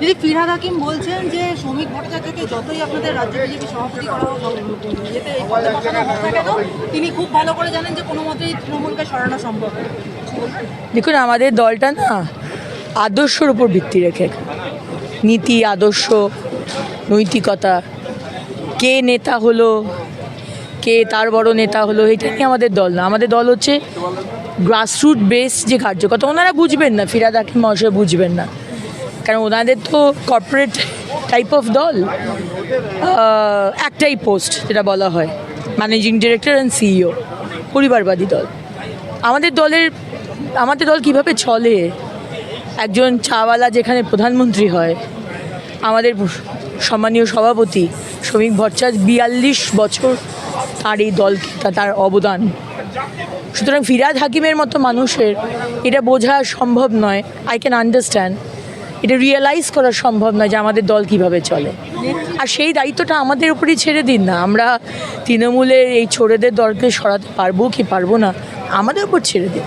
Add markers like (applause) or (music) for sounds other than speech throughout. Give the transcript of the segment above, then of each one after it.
দিদি ফিরহাদ হাকিম বলছেন যে শ্রমিক ভট্টাচার্যকে যতই আপনাদের রাজ্য বিজেপি সভাপতি করা তিনি খুব ভালো করে জানেন যে কোনো মতেই তৃণমূলকে সরানো সম্ভব দেখুন, আমাদের দলটা না আদর্শর উপর ভিত্তি রেখে নীতি, আদর্শ, নৈতিকতা, কে নেতা হলো, কে তার বড় নেতা হলো, এটা নিয়ে আমাদের দল না। আমাদের দল হচ্ছে গ্রাসরুট বেস যে কার্যকর্তা, ওনারা বুঝবেন না ফিরাদ মহাশয় বুঝবেন না। কারণ ওনাদের তো কর্পোরেট টাইপ অফ দল একটাই পোস্ট যেটা বলা হয় ম্যানেজিং ডিরেক্টর অ্যান্ড সিইও পরিবারবাদী দল। আমাদের দলের, আমাদের দল কীভাবে চলে? একজন চাওয়ালা যেখানে প্রধানমন্ত্রী হয়, আমাদের সম্মানীয় সভাপতি শ্রমিক ভট্টাচার্য বিয়াল্লিশ বছর তার এই দলকে, তা- তার অবদান। সুতরাং ফিরাদ হাকিমের মতো মানুষের এটা বোঝা সম্ভব নয়। আই ক্যান আন্ডারস্ট্যান্ড এটা রিয়েলাইজ করা সম্ভব নয় যে আমাদের দল কীভাবে চলে। আর সেই দায়িত্বটা আমাদের উপরই ছেড়ে দিন না। আমরা তৃণমূলের এই ছোড়েদের দলকে সরাতে পারব কি পারব না আমাদের উপর ছেড়ে দিন।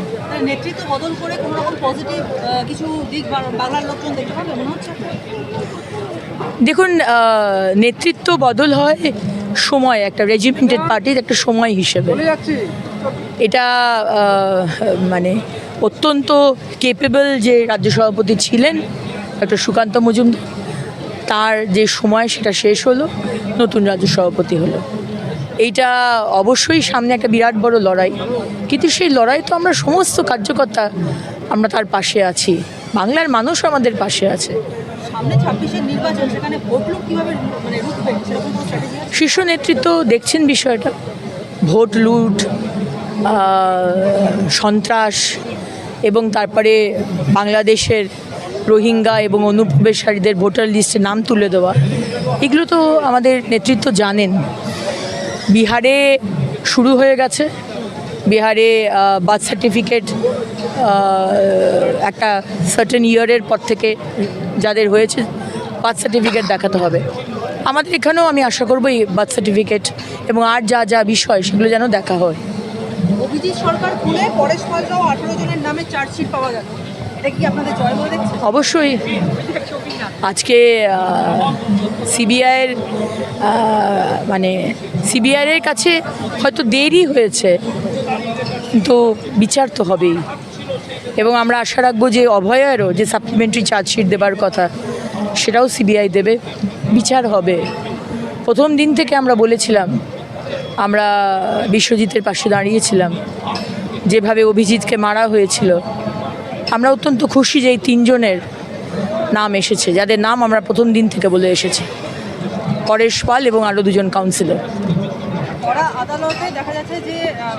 নেতৃত্ব বদল করে কোনো রকম পজিটিভ কিছু দিক বাংলার লোকজন দেখতে পাবে মনে হচ্ছে দেখুন নেতৃত্ব বদল হয় সময় একটা রেজিমেন্টেড পার্টির একটা সময় হিসেবে। এটা মানে অত্যন্ত কেপেবল যে রাজ্য সভাপতি ছিলেন একটা সুকান্ত মজুমদার তার যে সময় সেটা শেষ হলো নতুন রাজ্য সভাপতি হলো। এইটা অবশ্যই সামনে একটা বিরাট বড় লড়াই। কিন্তু সেই লড়াই তো আমরা সমস্ত কার্যকর্তা আমরা তার পাশে আছি। বাংলার মানুষ আমাদের পাশে মানে আছে? শীর্ষ নেতৃত্ব দেখছেন বিষয়টা। ভোট লুট সন্ত্রাস এবং তারপরে বাংলাদেশের রোহিঙ্গা এবং অনুপ্রবেশকারীদের ভোটার লিস্টে নাম তুলে দেওয়া, এগুলো তো আমাদের নেতৃত্ব জানেন। বিহারে শুরু হয়ে গেছে। বিহারে বার্থ সার্টিফিকেট একটা সার্টেন ইয়ারের পর থেকে যাদের হয়েছে, বার্থ সার্টিফিকেট দেখাতে হবে। আমাদের এখানেও আমি আশা করব এই বার্থ সার্টিফিকেট এবং আর যা যা বিষয় সেগুলো যেন দেখা হয়। অভিজিৎ সরকার খুলে পরেশ পাল সহ আঠেরো জনের নামে চার্জশিট পাওয়া গেল অবশ্যই। আজকে সিবিআইয়ের মানে সিবিআইয়ের কাছে হয়তো দেরি হয়েছে, কিন্তু বিচার তো হবেই। এবং আমরা আশা রাখব যে অভয়েরও যে সাপ্লিমেন্টারি চার্জশিট দেবার কথা, সেটাও সিবিআই দেবে। বিচার হবে। প্রথম দিন থেকে আমরা বলেছিলাম, আমরা বিশ্বজিতের পাশে দাঁড়িয়েছিলাম, যেভাবে অভিজিৎকে মারা হয়েছিল। আমরা অত্যন্ত খুশি যে এই তিনজনের নাম এসেছে যাদের নাম আমরা প্রথম দিন থেকে বলে এসেছি। পরেশ পাল এবং আরও দুজন কাউন্সিলর করা আদালতে দেখা যাচ্ছে যে আহ,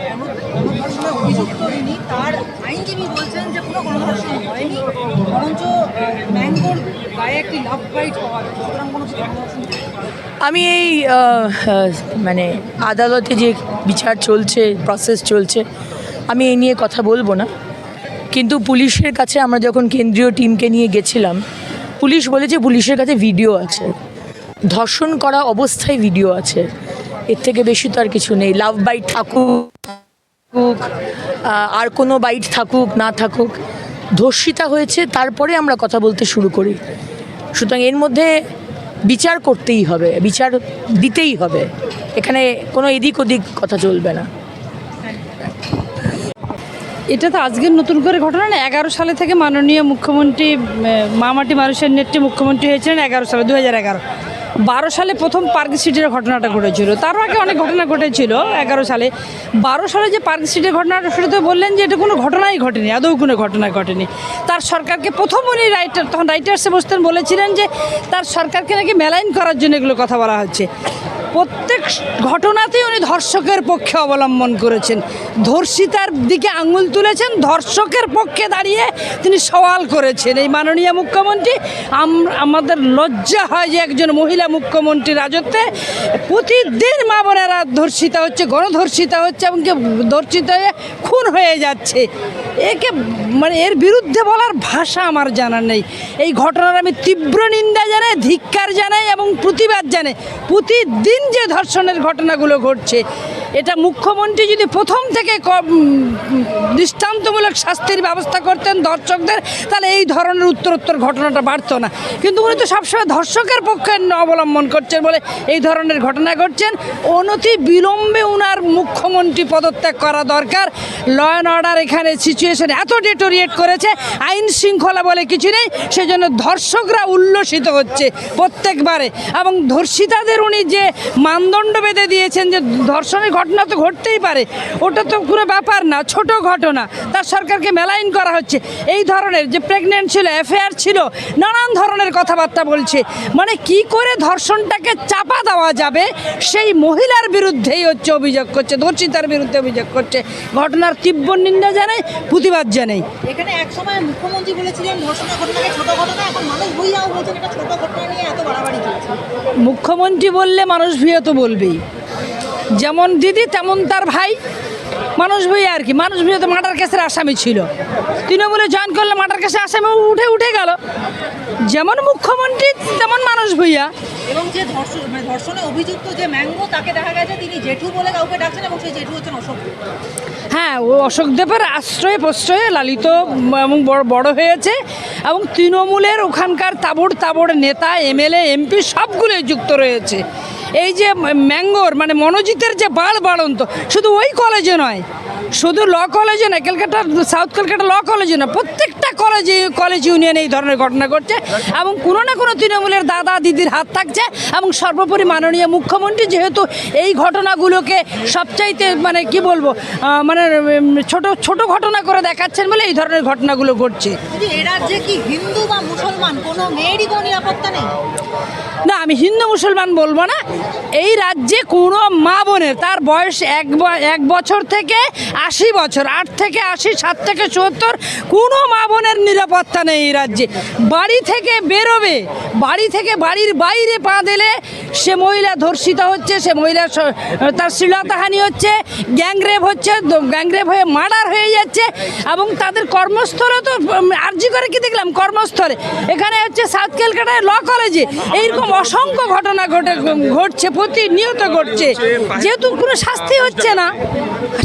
অভিযুক্ত যিনি তার আইনজীবী বলছেন যে কোনো গণধর্ষণ হয়নি বরঞ্চ ম্যাঙ্গোর গায়ে একটি লাভ বাইট হওয়া সুতরাং কোনো আমি এই মানে আদালতে যে বিচার চলছে প্রসেস চলছে আমি এই নিয়ে কথা বলব না। কিন্তু পুলিশের কাছে আমরা যখন কেন্দ্রীয় টিমকে নিয়ে গেছিলাম, পুলিশ বলেছে পুলিশের কাছে ভিডিও আছে। ধর্ষণ করা অবস্থায় ভিডিও আছে। এর থেকে বেশি তো আর কিছু নেই। লাভ বাইট থাকুক আর কোনো বাইট থাকুক, না থাকুক, ধর্ষিতা হয়েছে, তারপরে আমরা কথা বলতে শুরু করি। সুতরাং এর মধ্যে বিচার করতেই হবে, বিচার দিতেই হবে। এখানে কোনো এদিক ওদিক কথা চলবে না। এটা তো আজকের নতুন করে ঘটনা না, এগারো সালে থেকে মাননীয় মুখ্যমন্ত্রী মামাটি মানুষের নেত্রী মুখ্যমন্ত্রী হয়েছিলেন এগারো সালে দু হাজার এগারো। বারো সালে প্রথম পার্ক স্ট্রিটের ঘটনাটা ঘটেছিল। তারও আগে অনেক ঘটনা ঘটেছিল এগারো সালে। বারো সালে যে পার্ক স্ট্রিটের ঘটনাটা শুরু তো বললেন যে এটা কোনো ঘটনাই ঘটেনি, আদৌ কোনো ঘটনা ঘটেনি। তার সরকারকে প্রথম উনি রাইটার তখন রাইটার্সে বসতেন বলেছিলেন যে তার সরকারকে নাকি মেলাইন করার জন্য এগুলো কথা বলা হচ্ছে। প্রত্যেক ঘটনাতেই উনি ধর্ষকের পক্ষে অবলম্বন করেছেন। ধর্ষিতার দিকে আঙুল তুলেছেন, ধর্ষকের পক্ষে দাঁড়িয়ে তিনি সওয়াল করেছেন। এই মাননীয় মুখ্যমন্ত্রী, আম- আমাদের লজ্জা হয় যে একজন মহিলা মুখ্যমন্ত্রী রাজত্বে প্রতিদিন মা বোনেরা ধর্ষিতা হচ্ছে, গণধর্ষিতা হচ্ছে এবং ধর্ষিত হয়ে খুন হয়ে যাচ্ছে। একে মানে এর বিরুদ্ধে বলার ভাষা আমার জানা নেই। এই ঘটনার আমি তীব্র নিন্দা জানাই, ধিক্কার জানাই এবং প্রতিবাদ জানাই। প্রতিদিন যে ধর্ষণের ঘটনাগুলো ঘটছে এটা মুখ্যমন্ত্রী যদি প্রথম থেকে দৃষ্টান্তমূলক শাস্তির ব্যবস্থা করতেন দর্শকদের, তাহলে এই ধরনের উত্তরোত্তর ঘটনাটা বাড়তো না। কিন্তু উনি তো সবসময় ধর্ষকের পক্ষে অবলম্বন করছেন বলে এই ধরনের ঘটনা ঘটছেন। অনতি বিলম্বে উনার মুখ্যমন্ত্রী পদত্যাগ করা দরকার। ল অ্যান্ড অর্ডার এখানে সিচুয়েশন এত ডেটোরিয়েট করেছে, আইন শৃঙ্খলা বলে কিছু নেই, সেজন্য ধর্ষকরা উল্লসিত হচ্ছে প্রত্যেকবারে। এবং ধর্ষিতাদের উনি যে মানদণ্ড বেঁধে দিয়েছেন যে ধর্ষণের ঘটনা তো ঘটতেই পারে। ওটা তো কোনো ব্যাপার না ছোট ঘটনা। তার সরকারকে মেলাইন করা হচ্ছে। এই ধরনের যে প্রেগনেন্ট ছিল অ্যাফেয়ার ছিল নানান ধরনের কথাবার্তা বলছে। মানে কি করে ধর্ষণটাকে চাপা দেওয়া যাবে? সেই মহিলার বিরুদ্ধেই হচ্ছে অভিযোগ করছে ধর্ষিতার বিরুদ্ধে অভিযোগ করছে। ঘটনার তীব্র নিন্দা জানাই প্রতিবাদ জানাই এখানে এক সময় মুখ্যমন্ত্রী বলেছিলেন ধর্ষণের ঘটনাকে ছোট ঘটনা। এখন মানুষ ভুইয়াও বলছেন এটা ছোট ঘটনা নিয়ে এত বাড়াবাড়ি মুখ্যমন্ত্রী বললে মানুষ ভুয়ে তো বলবেই। যেমন দিদি তেমন তার ভাই। মানুষ ভুইয়া আর কি। মানুষ ভুইয়া তো মার্ডার কেসের আসামি ছিল। তৃণমূলে জয়েন করলে মার্ডার কেসের আসামি উঠে উঠে গেল। যেমন মুখ্যমন্ত্রী তেমন মানুষ ভুইয়া এবং যে ধর্ষণ মানে ধর্ষণে অভিযুক্ত যে ম্যাঙ্গো তাকে দেখা গেছে তিনি জেঠু বলে কাউকে ডাকছেন এবং সেই জেঠু হচ্ছেন অশোক। হ্যাঁ ও অশোকদেবের আশ্রয়ে প্রশ্রয়ে লালিত এবং বড় বড় হয়েছে এবং তৃণমূলের ওখানকার তাবড় তাবড় নেতা এমএলএ এমপি সবগুলোই যুক্ত রয়েছে। এই যে ম্যাঙ্গোর মানে মনোজিতের যে বাল বাড়ন্ত শুধু ওই কলেজে নয় শুধু ল কলেজে না ক্যালকাটা সাউথ ক্যালকাটা ল কলেজে না প্রত্যেকটা কলেজে কলেজ ইউনিয়নে এই ধরনের ঘটনা ঘটছে এবং কোনো না কোনো তৃণমূলের দাদা দিদির হাত থাকছে এবং সর্বোপরি মাননীয় মুখ্যমন্ত্রী যেহেতু এই ঘটনাগুলোকে সবচাইতে মানে কি বলব মানে ছোট ছোট ঘটনা করে দেখাচ্ছেন বলে এই ধরনের ঘটনাগুলো ঘটছে। রাজ্যে কি হিন্দু বা মুসলমান কোনো মেয়েরই কোনো নিরাপত্তা নেই? না আমি হিন্দু মুসলমান বলব না। এই রাজ্যে কোনো মা বোনের তার বয়স এক এক বছর থেকে আশি বছর, আট থেকে আশি, সাত থেকে চুয়াত্তর, কোনো মা বোনের নিরাপত্তা নেই এই রাজ্যে। বাড়ি থেকে বেরোবে, বাড়ি থেকে বাড়ির বাইরে পা দিলে সে মহিলা ধর্ষিত হচ্ছে, সে মহিলা তার শ্লীলতাহানি হচ্ছে, গ্যাংরেপ হচ্ছে গ্যাংরেপ হয়ে মার্ডার হয়ে যাচ্ছে এবং তাদের কর্মস্থলে তো আর্জি করে কি দেখলাম? কর্মস্থলে। এখানে হচ্ছে সাউথ ক্যালকাটায় ল কলেজে এইরকম অসংখ্য ঘটনা ঘটে, ঘটছে, প্রতিনিয়ত ঘটছে। যেহেতু কোনো শাস্তি হচ্ছে না,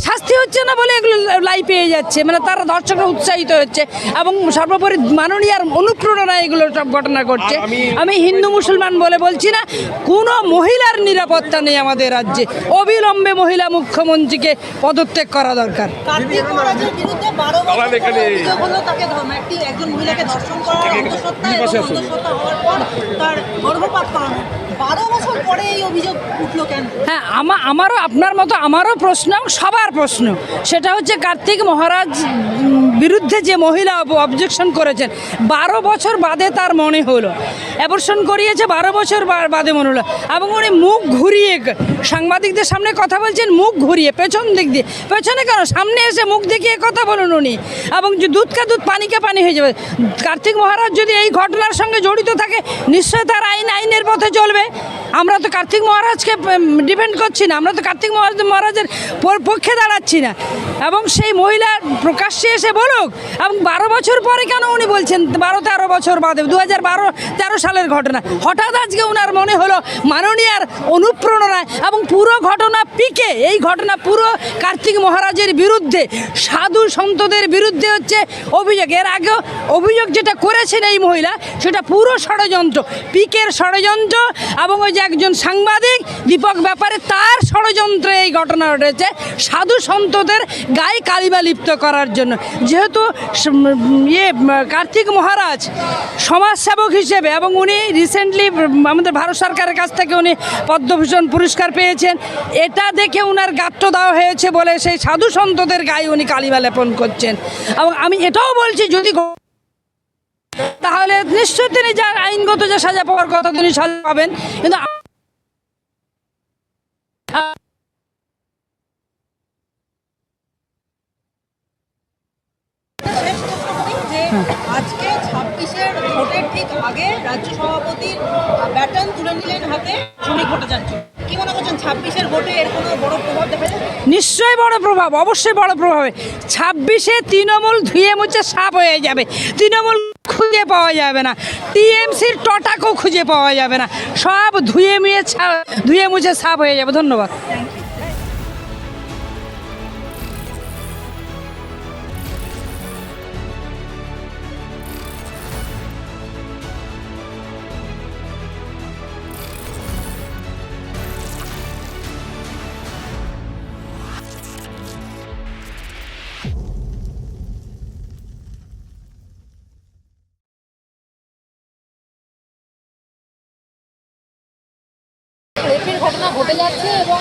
শাস্তি হচ্ছে না বলে এগুলো লাই পেয়ে যাচ্ছে। মানে তারা দর্শকরা উৎসাহিত হচ্ছে এবং সর্বোপরি মাননীয়ার অনুপ্রেরণায় এগুলো সব ঘটনা ঘটছে। আমি হিন্দু মুসলমান বলে বলছি না কোনো মহিলার নিরাপত্তা নেই আমাদের রাজ্যে। অবিলম্বে মহিলা মুখ্যমন্ত্রীকে পদত্যাগ করা দরকার। একজন মহিলাকে ধর্ষণ হওয়ার পর তার গর্ভপাত করানো বারো বছর পরে এই অভিযোগ উঠল কেন? হ্যাঁ আমা আমারও আপনার মতো আমারও প্রশ্ন, সবার প্রশ্ন। সেটা হচ্ছে কার্তিক মহারাজ বিরুদ্ধে যে মহিলা অবজেকশন করেছেন, বারো বছর বাদে তার মনে হলো। অ্যাবর্শন করিয়েছে, বারো বছর বাদে মনে হলো। এবং উনি মুখ ঘুরিয়ে সাংবাদিকদের সামনে কথা বলছেন, মুখ ঘুরিয়ে, পেছন দিক দিয়ে। পেছনে কেন? সামনে এসে মুখ দেখিয়ে কথা বলুন উনি। এবং যে দুধকা দুধ পানিকে পানি হয়ে যাবে। কার্তিক মহারাজ যদি এই ঘটনার সঙ্গে জড়িত থাকে, নিশ্চয় তার আইন আইনের পথে চলবে। আমরা তো কার্তিক মহারাজকে ডিপেন্ড করছি না। আমরা তো কার্তিক মহারাজ মহারাজের পক্ষে দাঁড়াচ্ছি না। এবং সেই মহিলা প্রকাশ্যে এসে বলুক, এবং বারো বছর পরে কেন উনি বলছেন, বারো তেরো বছর বাদে দু হাজার বারো তেরো সালের ঘটনা। হঠাৎ আজকে ওনার মনে হলো মাননীয়ার অনুপ্রেরণায় এবং পুরো ঘটনা পিকে। এই ঘটনা পুরো কার্তিক মহারাজের বিরুদ্ধে, সাধু সন্তদের বিরুদ্ধে হচ্ছে অভিযোগ। এর আগেও অভিযোগ যেটা করেছেন এই মহিলা, সেটা পুরো ষড়যন্ত্র। পিকের ষড়যন্ত্র এবং ওই যে একজন সাংবাদিক দীপক ব্যাপারে তার ষড়যন্ত্রে এই ঘটনা ঘটেছে সাধু সন্তদের গায়ে কালিবা লিপ্ত করার জন্য। যেহেতু ইয়ে কার্তিক মহারাজ সমাজসেবক হিসেবে এবং উনি রিসেন্টলি আমাদের ভারত সরকারের কাছ থেকে উনি পদ্মভূষণ পুরস্কার পেয়েছেন, এটা দেখে উনার গাত্র দেওয়া হয়েছে বলে সেই সাধু সন্তদের গায়ে উনি কালিবা লেপন করছেন। এবং আমি এটাও বলছি যদি তাহলে নিশ্চয়ই তিনি যা আইনগত যে সাজা পাওয়ার কথা তিনি সাজা পাবেন। কিন্তু নিশ্চয়ই বড় প্রভাব, অবশ্যই বড় প্রভাবে ছাব্বিশে তৃণমূল ধুয়ে মুছে সাপ হয়ে যাবে। তৃণমূল খুঁজে পাওয়া যাবে না। টিএমসির টটাকও খুঁজে পাওয়া যাবে না। সব ধুয়ে মুয়ে ধুয়ে মুছে সাপ হয়ে যাবে। ধন্যবাদ। রেপের ঘটনা ঘটে যাচ্ছে এবং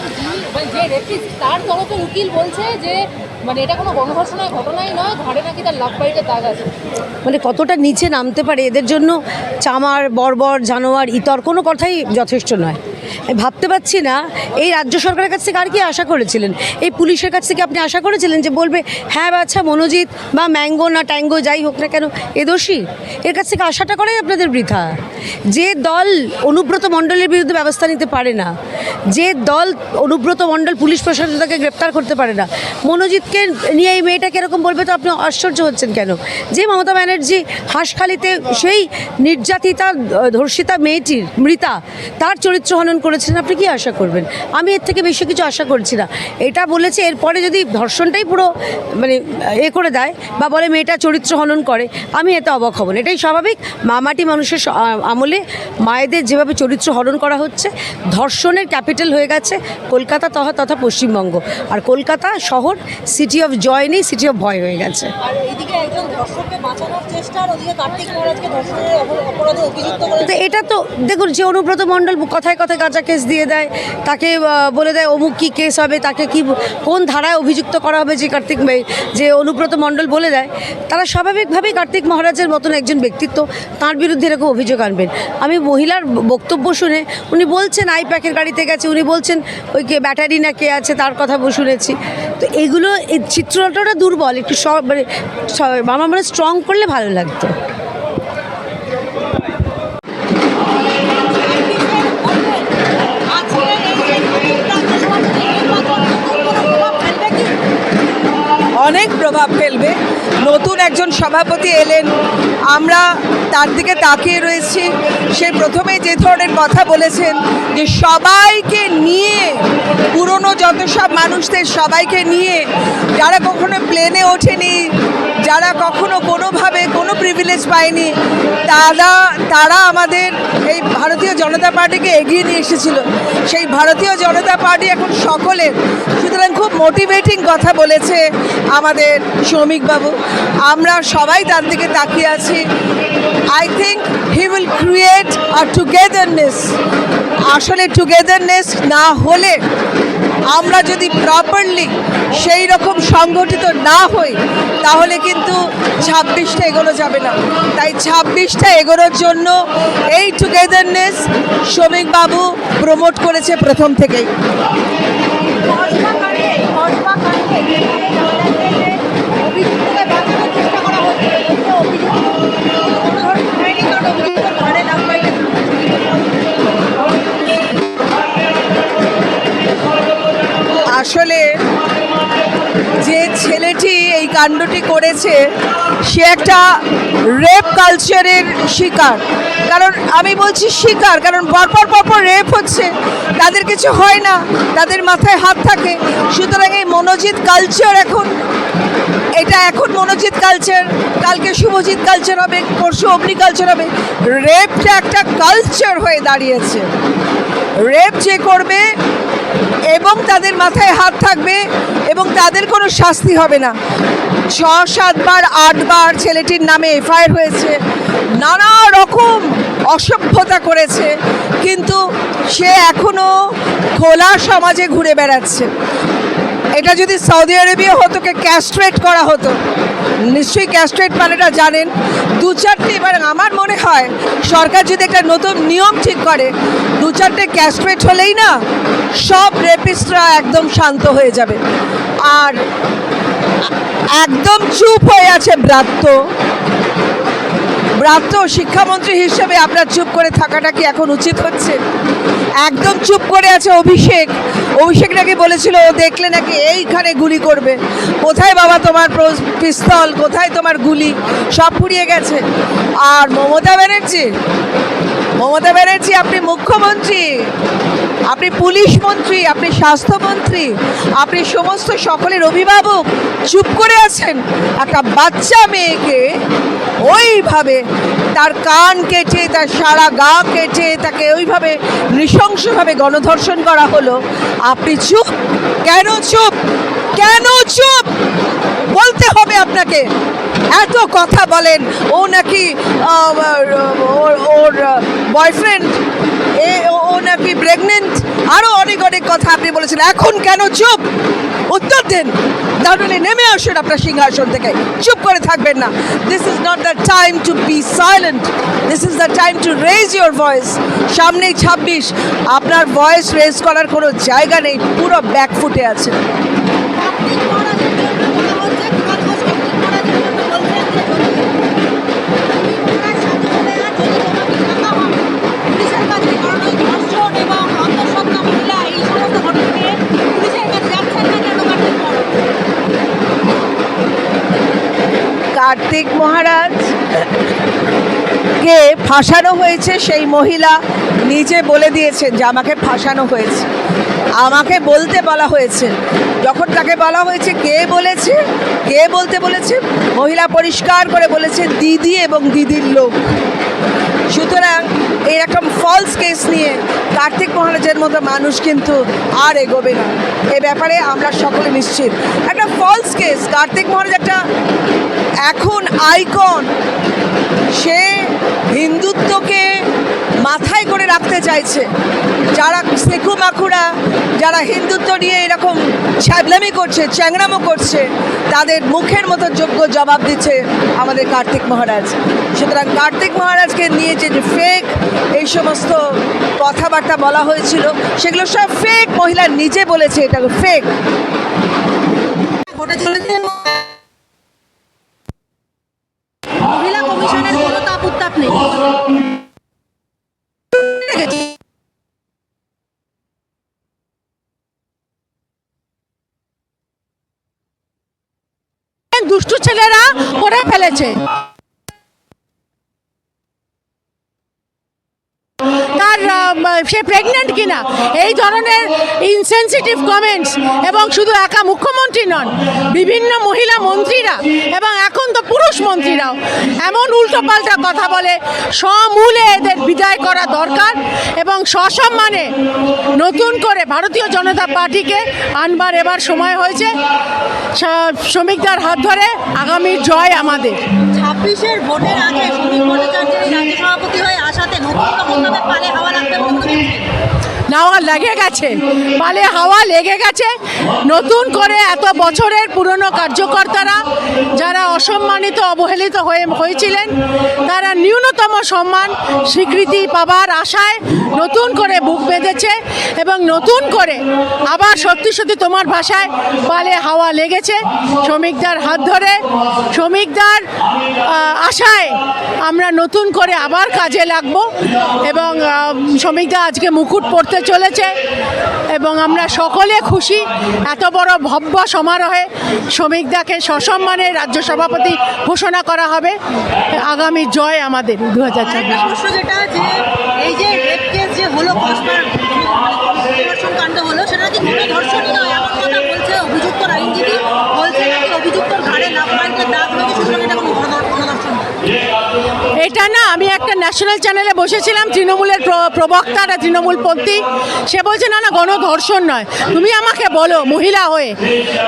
মানে যে রেপিস্ট তার তরফে উকিল বলছে যে মানে এটা কোনো গণধর্ষণের ঘটনাই নয়, ঘাড়ে নাকি তার লাভ বাড়িতে দাগ আছে। মানে কতটা নিচে নামতে পারে? এদের জন্য চামার, বর্বর, জানোয়ার, ইতর কোনো কথাই যথেষ্ট নয়। ভাবতে পারছি না, এই রাজ্য সরকারের কাছ থেকে আর কি আশা করেছিলেন? এই পুলিশের কাছ থেকে আপনি আশা করেছিলেন যে বলবে হ্যাঁ বাচ্চা মনোজিৎ বা ম্যাঙ্গো না ট্যাঙ্গো, যাই হোক না কেন, এ দোষী? এর কাছ থেকে আশাটা করাই আপনাদের বৃথা। যে দল অনুব্রত মণ্ডলের বিরুদ্ধে ব্যবস্থা নিতে পারে না, যে দল অনুব্রত মণ্ডল পুলিশ প্রশাসন তাকে গ্রেপ্তার করতে পারে না, মনোজিৎকে নিয়ে এই মেয়েটা কীরকম বলবে তো আপনি আশ্চর্য হচ্ছেন কেন? যে মমতা ব্যানার্জি হাঁসখালিতে সেই নির্যাতিতা, ধর্ষিতা মেয়েটির মৃতা, তার চরিত্র হনন করেছিলেন আপনি কি আশা করবেন? আমি এর থেকে বেশি কিছু আশা করছি না। এটা বলেছে এরপরে যদি ধর্ষণটাই পুরো মানে এ করে দেয় বা বলে মেয়েটা চরিত্র হনন করে আমি এতে অবাক হব না। এটাই স্বাভাবিক। মামাটি মানুষের আমলে মায়েদের যেভাবে চরিত্র হরণ করা হচ্ছে ধর্ষণের ক্যাপিটাল হয়ে গেছে কলকাতা তথা তথা পশ্চিমবঙ্গ। আর কলকাতা শহর সিটি অফ জয় নেই সিটি অফ ভয় হয়ে গেছে। এটা তো দেখুন যে অনুব্রত মণ্ডল কথায় কথায় কাঁচা কেস দিয়ে দেয়, তাকে বলে দেয় অমুক কী কেস হবে, তাকে কি, কোন ধারায় অভিযুক্ত করা হবে যে কার্তিক যে অনুব্রত মণ্ডল বলে দেয়, তারা স্বাভাবিকভাবেই কার্তিক মহারাজের মতন একজন ব্যক্তিত্ব, তার বিরুদ্ধে এরকম অভিযোগ আনবেন। আমি মহিলার বক্তব্য শুনে উনি বলছেন আই প্যাকের গাড়িতে গেছে, উনি বলছেন, ওই কে, ব্যাটারি না কে আছে, তার কথা শুনেছি। তো এগুলো, এই দুর্বল, একটু সব মানে আমার মনে স্ট্রং করলে ভালো লাগতো। অনেক প্রভাব ফেলবে। নতুন একজন সভাপতি এলেন। আমরা তার দিকে তাকিয়ে রয়েছি। সে প্রথমে যে ধরনের কথা বলেছেন যে সবাইকে নিয়ে, পুরনো যত সব মানুষদের সবাইকে নিয়ে, যারা কখনো প্লেনে ওঠেনি, যারা কখনো কোনোভাবে কোনো প্রিভিলেজ পায়নি, তারা তারা আমাদের এই ভারতীয় জনতা পার্টিকে এগিয়ে নিয়ে এসেছিল। সেই ভারতীয় জনতা পার্টি এখন সকলের সুতরাং খুব মোটিভেটিং কথা বলেছে আমাদের শ্রমিকবাবু। আমরা সবাই তার দিকে তাকিয়ে আছি। I think he will create a togetherness আসলে টুগেদারনেস না হলে আমরা যদি প্রপারলি সেই রকম সংগঠিত না হই, তাহলে কিন্তু ছাব্বিশটা এগোনো যাবে না। তাই ছাব্বিশটা এগোনোর জন্য এই টুগেদারনেস শ্রমিকবাবু প্রমোট করেছে প্রথম থেকেই। আসলে যে ছেলেটি এই কাণ্ডটি করেছে, সে একটা রেপ কালচারের শিকার। কারণ আমি বলছি শিকার, কারণ পরপর পরপর রেপ হচ্ছে, তাদের কিছু হয় না, তাদের মাথায় হাত থাকে। সুতরাং এই মনোজিৎ কালচার এখন, এটা এখন মনোজিৎ কালচার কালকে শুভজিৎ কালচার হবে, পরশু অগ্নি কালচার হবে। রেপটা একটা কালচার হয়ে দাঁড়িয়েছে। রেপ যে করবে এবং তাদের মাথায় হাত থাকবে এবং তাদের কোনো শাস্তি হবে না। ছ সাতবার আটবার ছেলেটির নামে এফআইআর হয়েছে। নানা রকম অসভ্যতা করেছে, কিন্তু সে এখনও খোলা সমাজে ঘুরে বেড়াচ্ছে। এটা যদি সৌদি আরবিয়া হতো কে ক্যাস্ট্রেট করা হতো। নিশ্চয়ই ক্যাস্ট্রেট মানেটা জানেন। দু চারটে এবার আমার মনে হয় সরকার যদি একটা নতুন নিয়ম ঠিক করে দু চারটে ক্যাস্ট্রেট হলেই না সব রেপিস্টরা একদম শান্ত হয়ে যাবে। আর একদম চুপ হয়ে আছে ব্রাত্য। ব্রাত্য, শিক্ষামন্ত্রী হিসেবে আপনার চুপ করে থাকাটা কি এখন উচিত হচ্ছে? একদম চুপ করে আছে অভিষেক। অভিষেক নাকি বলেছিল, ও দেখলে নাকি এইখানে গুলি করবে। কোথায় বাবা তোমার পিস্তল? কোথায় তোমার গুলি? সব ফুরিয়ে গেছে। আর মমতা ব্যানার্জি মমতা ব্যানার্জি, আপনি মুখ্যমন্ত্রী, আপনি পুলিশ মন্ত্রী, আপনি স্বাস্থ্যমন্ত্রী, আপনি সমস্ত সকলের অভিভাবক চুপ করে আছেন। একটা বাচ্চা মেয়েকে ওইভাবে তার কান কেটে, তার সারা গা কেটে, তাকে ওইভাবে নৃশংসভাবে গণধর্ষণ করা হলো। আপনি চুপ? কেন চুপ? কেন চুপ? বলতে হবে আপনাকে। এত কথা বলেন, ও নাকি ওর- বয়ফ্রেন্ড এ, ও নাকি প্রেগনেন্ট আরও অনেক অনেক কথা আপনি বলেছেন। এখন কেন চুপ? উত্তর দিন। তাহলে নেমে আসুন আপনার সিংহাসন থেকে। চুপ করে থাকবেন না। This is not the time to be silent this is the time to raise your voice সামনেই ছাব্বিশ। আপনার ভয়েস রেজ করার কোনো জায়গা নেই। পুরো ব্যাক ফুটে আছে কার্তিক মহারাজ, কে ফাঁসানো হয়েছে সেই মহিলা নিজে বলে দিয়েছেন যে আমাকে ফাঁসানো হয়েছে। আমাকে বলতে বলা হয়েছে। যখন তাকে বলা হয়েছে, কে বলেছে? কে বলতে বলেছে? মহিলা পরিষ্কার করে বলেছে, দিদি এবং দিদির লোক। সুতরাং এরকম ফলস কেস নিয়ে কার্তিক মহারাজের মতো মানুষ কিন্তু আর এগোবে না। এ ব্যাপারে আমরা সকলে নিশ্চিত। একটা ফলস কেস কার্তিক মহারাজ একটা এখন আইকন। সে হিন্দুত্বকে মাথায় করে রাখতে চাইছে। যারা সেকু মাখুরা, যারা হিন্দুত্ব নিয়ে এরকম ছ্যাবলামি করছে চ্যাংরামো করছে, তাদের মুখের মতো যোগ্য জবাব দিচ্ছে আমাদের কার্তিক মহারাজ। সুতরাং কার্তিক মহারাজকে নিয়ে যে ফেক এই সমস্ত কথাবার্তা বলা হয়েছিল, সেগুলো সব ফেক মহিলা নিজে বলেছে এটা ফেক উত্তাপ নেই দুষ্টু ছেলেরা করে ফেলেছে। সে প্রেগনেন্ট কিনা? এই ধরনের ইনসেনসিটিভ কমেন্টস এবং শুধু একা মুখ্যমন্ত্রী নন, বিভিন্ন মহিলা মন্ত্রীরা এবং এখন তো পুরুষ মন্ত্রীরাও এমন উল্টোপাল্টা কথা বলে, সমূলে এদের বিদায় করা দরকার এবং সসম্মানে নতুন করে ভারতীয় জনতা পার্টিকে আনবার এবার সময় হয়েছে। শ্রমিকদের হাত ধরে আগামীর জয় আমাদের। ছাব্বিশের ভোটের আগে সভাপতি হয়ে আসাতে নতুন মোতাবেক পালে হাওয়া লাগবে নাওয়া লেগে গেছে। পালে হাওয়া লেগে গেছে। নতুন করে এত বছরের পুরনো কার্যকর্তারা যারা অসম্মানিত, অবহেলিত হয়ে হয়েছিলেন, তারা ন্যূনতম সম্মান, স্বীকৃতি পাবার আশায় নতুন করে বুক বেঁধেছে এবং নতুন করে আবার সত্যি সত্যি তোমার ভাষায় পালে হাওয়া লেগেছে। শ্রমিকদার হাত ধরে, শ্রমিকদার আশায় আমরা নতুন করে আবার কাজে লাগবো এবং শ্রমিকদা আজকে মুকুট পড়তে চলেছে এবং আমরা সকলে খুশি। এত বড় ভব্য সমারোহে শ্রমিকদাকে সসম্মানে রাজ্য সভাপতি ঘোষণা করা হবে। আগামী জয় আমাদের দু হাজার আরেকটা যেটা যে এই যে যে হলো কাণ্ড হলো সেটা এমন কথা বলছে অভিযুক্ত আইনজীবী বলছে অভিযুক্তর ঘাড়ে দাগ এটা না আমি একটা ন্যাশনাল চ্যানেলে বসেছিলাম, তৃণমূলের প্র- প্রবক্তা একটা তৃণমূলপন্থী। সে বলছে, না না, গণধর্ষণ নয়। তুমি আমাকে বলো, মহিলা হয়ে।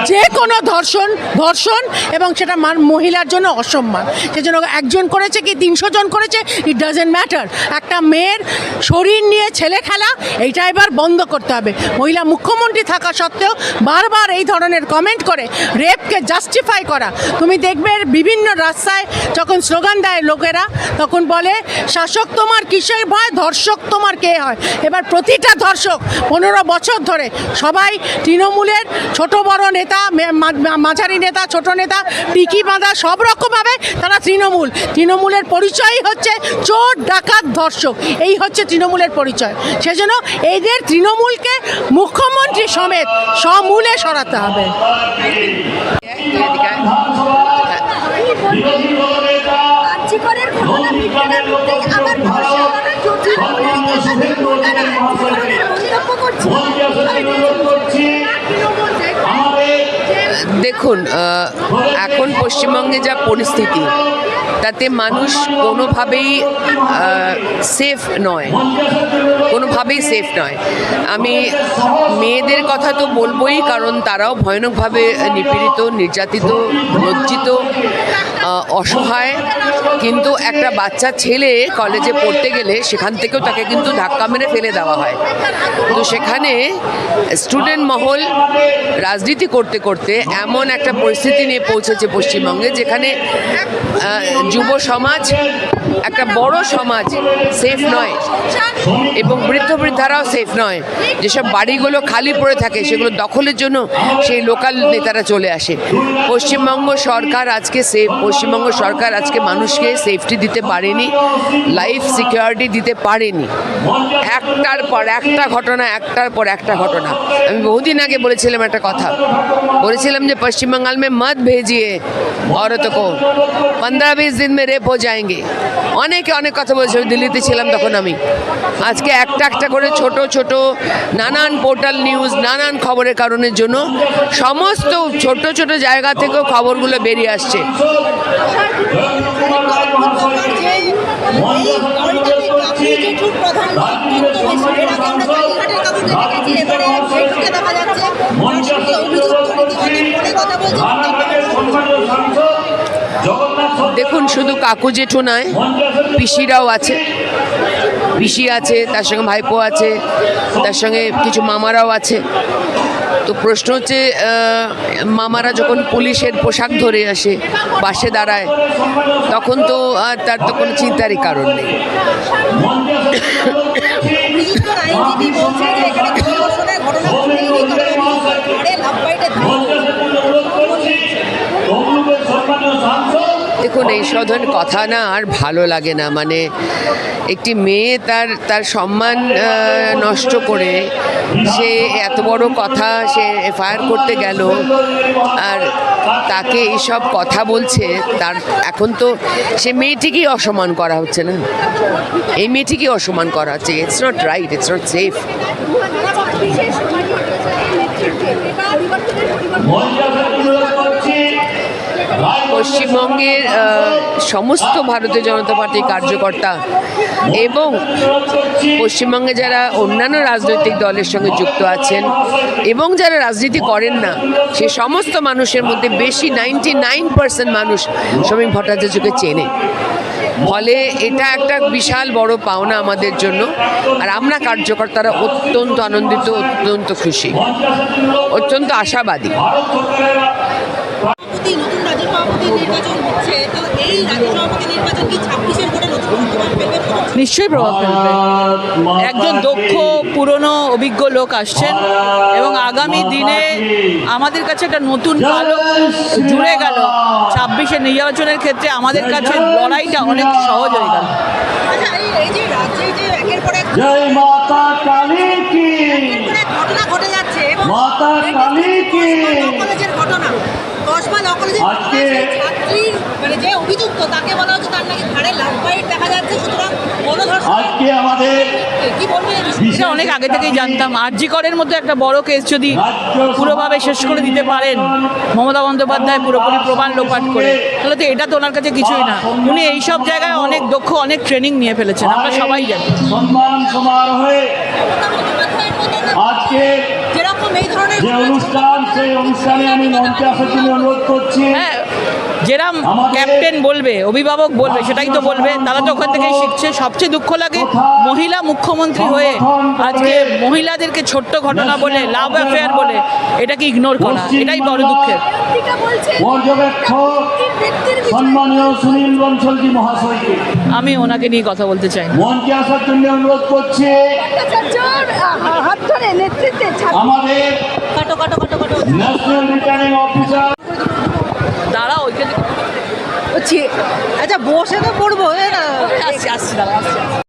যে কোনো ধর্ষণ ধর্ষণ এবং সেটা মহিলার জন্য অসম্মান। সেজন্য একজন করেছে কি, তিনশো জন করেছে? ইট ডাজেন্ট ম্যাটার একটা মেয়ের শরীর নিয়ে ছেলে খেলা, এইটা এবার বন্ধ করতে হবে। মহিলা মুখ্যমন্ত্রী থাকা সত্ত্বেও বারবার এই ধরনের কমেন্ট করে রেপকে জাস্টিফাই করা। তুমি দেখবে বিভিন্ন রাস্তায় যখন স্লোগান দেয় লোকেরা, তখন বলে শাসক তোমার কিসের ভয়? ধর্ষক তোমার কে হয়? এবার প্রতিটা ধর্ষক পনেরো বছর ধরে সবাই তৃণমূলের ছোট বড় নেতা মাঝারি নেতা, ছোট নেতা টিকি বাঁধা সব রকমভাবে তারা তৃণমূল। তৃণমূলের পরিচয়ই হচ্ছে চোর, ডাকাত, ধর্ষক। এই হচ্ছে তৃণমূলের পরিচয়। সেজন্য এদের তৃণমূলকে মুখ্যমন্ত্রী সমেত সমূলে সরাতে হবে আর্যিকরের ঘটনা বিজ্ঞানের মধ্যেই আবার ধর্ষণ তৃণমূলের ইতিহাসে তারা আর্যিকরের মন্তব্য করছে দেখুন এখন পশ্চিমবঙ্গে যা পরিস্থিতি তাতে মানুষ কোনোভাবেই সেফ নয়। কোনোভাবেই সেফ নয়। আমি মেয়েদের কথা তো বলবোই কারণ তারাও ভয়ানকভাবে নিপীড়িত নির্যাতিত লজ্জিত অসহায়। কিন্তু একটা বাচ্চা ছেলে কলেজে পড়তে গেলে সেখান থেকেও তাকে কিন্তু ধাক্কা মেরে ফেলে দেওয়া হয়। তো সেখানে স্টুডেন্ট মহল রাজনীতি করতে করতে এমন একটা পরিস্থিতি নিয়ে পৌঁছেছে পশ্চিমবঙ্গে, যেখানে যুব সমাজ একটা বড় সমাজ সেফ নয় এবং বৃদ্ধ বৃদ্ধারাও সেফ নয় যেসব বাড়িগুলো খালি পড়ে থাকে সেগুলো দখলের জন্য সেই লোকাল নেতারা চলে আসে পশ্চিমবঙ্গ সরকার আজকে সেফ পশ্চিমবঙ্গ সরকার আজকে মানুষকে সেফটি দিতে পারেনি লাইফ সিকিউরিটি দিতে পারেনি একটার পর একটা ঘটনা একটার পর একটা ঘটনা আমি বহুদিন আগে বলেছিলাম একটা কথা বলেছিলাম যে পশ্চিমবঙ্গাল মে মত ভেজিয়ে औरत को पंद्रह बीस दिन में रेप हो जाएंगे অনেকে অনেক কথা বলছে দিল্লিতে ছিলাম তখন আমি। আজকে একটা একটা করে ছোট ছোট, নানান পোর্টাল নিউজ, নানান খবরের কারণের জন্য সমস্ত ছোট ছোট জায়গা থেকেও খবরগুলো বেরিয়ে আসছে। দেখুন শুধু কাকু জেঠু নয় পিসিরাও আছে। পিসি আছে তার সঙ্গে ভাইপো আছে তার সঙ্গে কিছু মামারাও আছে। তো প্রশ্ন হচ্ছে মামারা যখন পুলিশের পোশাক ধরে আসে পাশে দাঁড়ায় তখন তো আর তার তো কোনো চিন্তারই কারণ নেই (coughs) (coughs) অভিযুক্ত আইনজীবী বলছে যে এখানে ধর্ষণের ঘটনা ঘটেনি কারণ ঘরে লাভ বাইটে দেখুন, এই সধন কথা না আর ভালো লাগে না। মানে একটি মেয়ে তার তার সম্মান নষ্ট করে সে এত বড় কথা সে এফআইআর করতে গেল আর তাকে এইসব কথা বলছে, তার এখন তো সে মেয়েটিকেই অসম্মান করা হচ্ছে না। এই মেয়েটিকেই অসম্মান করা হচ্ছে। It's not right it's not safe পশ্চিমবঙ্গের সমস্ত ভারতীয় জনতা পার্টির কার্যকর্তা এবং পশ্চিমবঙ্গে যারা অন্যান্য রাজনৈতিক দলের সঙ্গে যুক্ত আছেন এবং যারা রাজনীতি করেন না, সে সমস্ত মানুষের মধ্যে বেশি নাইনটি নাইন পার্সেন্ট মানুষ শ্রমিক ভট্টাচার্যকে চেনে। ফলে এটা একটা বিশাল বড় পাওনা আমাদের জন্য আর আমরা কার্যকর্তারা অত্যন্ত আনন্দিত, অত্যন্ত খুশি, অত্যন্ত আশাবাদী। নির্বাচন হচ্ছে তো এই রাজ্য সভাপতি নির্বাচন কি ছাব্বিশের ভোটে নতুন কোনো প্রভাব ফেলবে হচ্ছে? নিশ্চয়ই প্রভাব ফেলবে। একজন দক্ষ পুরনো অভিজ্ঞ লোক আসছেন এবং আগামী দিনে আমাদের কাছে একটা নতুন আলো জুড়ে গেল। ছাব্বিশে নির্বাচনের ক্ষেত্রে আমাদের কাছে লড়াইটা অনেক সহজ হয়ে গেল। আচ্ছা ঘটনা ঘটে যাচ্ছে এবং মাতা কালী কি? কলেজের ঘটনা। কসবা ল আজকে- মানে যে অভিযুক্ত তাকে বলা হচ্ছে তার নাকি ঘাড়ে দেখা যাচ্ছে সুতরাং আজকে আমাদের অনেক আগে থেকেই জানতাম। আরজি করের মধ্যে একটা বড় কেস যদি পুরোভাবে শেষ করে দিতে পারেন মমতা বন্দ্যোপাধ্যায় পুরোপুরি প্রমাণ লোপাট করে। তাহলে তো এটা তো ওনার কাছে কিছুই না। উনি এইসব জায়গায় অনেক দক্ষ অনেক ট্রেনিং নিয়ে ফেলেছেন। আমরা সবাই জানি। সম্মান সমারোহে আজকে যে অনুষ্ঠান সেই অনুষ্ঠানে আমি মঞ্চে আসার জন্য অনুরোধ করছি। হ্যাঁ যেরাম ক্যাপ্টেন বলবে অভিভাবক বলবে সেটাই তো বলবে তারা তো ওখান থেকেই শিখছে। সবচেয়ে দুঃখ লাগে মহিলা মুখ্যমন্ত্রী হয়ে আজকে মহিলাদেরকে ছোট্ট ঘটনা বলে লাভ অ্যাফেয়ার বলে এটাকে ইগনোর করা? এটাই বড় দুঃখের। আমি ওনাকে নিয়ে কথা বলতে চাই মঞ্চে আসার জন্য অনুরোধ করছি। হাত ধরে নেতৃত্বে আমাদের কাটো কাটো কাটো কাটো। ন্যাশনাল রিটার্নিং অফিসার দাঁড়া ওইখানে আচ্ছা বসে তো পড়ব আসছি আসছি দাঁড়া আসছি।